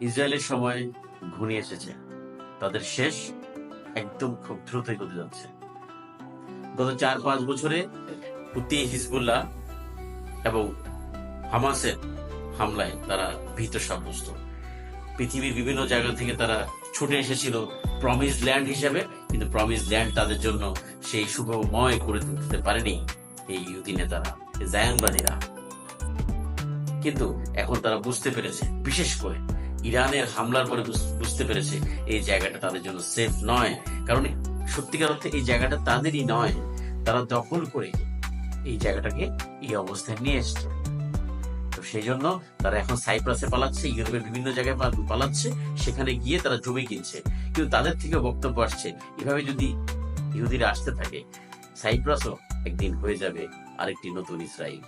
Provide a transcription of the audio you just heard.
ইসরায়েলের সময় ঘনিয়ে এসেছে। তাদের শেষ একদম খুব দ্রুতই হতে যাচ্ছে। গত চার পাঁচ বছরে হুতি হিজবুল্লাহ এবং হামাসের হামলায় তারা ভীত সাব্যস্ত। পৃথিবীর বিভিন্ন জায়গা থেকে তারা ছুটে এসেছিল প্রমিস ল্যান্ড হিসেবে, কিন্তু প্রমিস ল্যান্ড তাদের জন্য সেই শুভময় করে তুলতে পারেনি এই ইহুদি নেতারা জায়ানবাদীরা। কিন্তু এখন তারা বুঝতে পেরেছে, বিশেষ করে ইরানের হামলার পরে বুঝতে পেরেছে এই জায়গাটা তাদের জন্য সেফ নয়। কারণ সত্যিকার অর্থে এই জায়গাটা তাদেরই নয়। তারা দখল করে এই জায়গাটাকে এই অবস্থায় নিয়ে এসছে। তো সেই জন্য তারা এখন সাইপ্রাসে পালাচ্ছে, ইউরোপের বিভিন্ন জায়গায় পালাচ্ছে, সেখানে গিয়ে তারা জমি কিনছে। কিন্তু তাদের থেকে বক্তব্য আসছে, এভাবে যদি ইহুদিরা আসতে থাকে, সাইপ্রাসও একদিন হয়ে যাবে আরেকটি নতুন ইসরায়েল।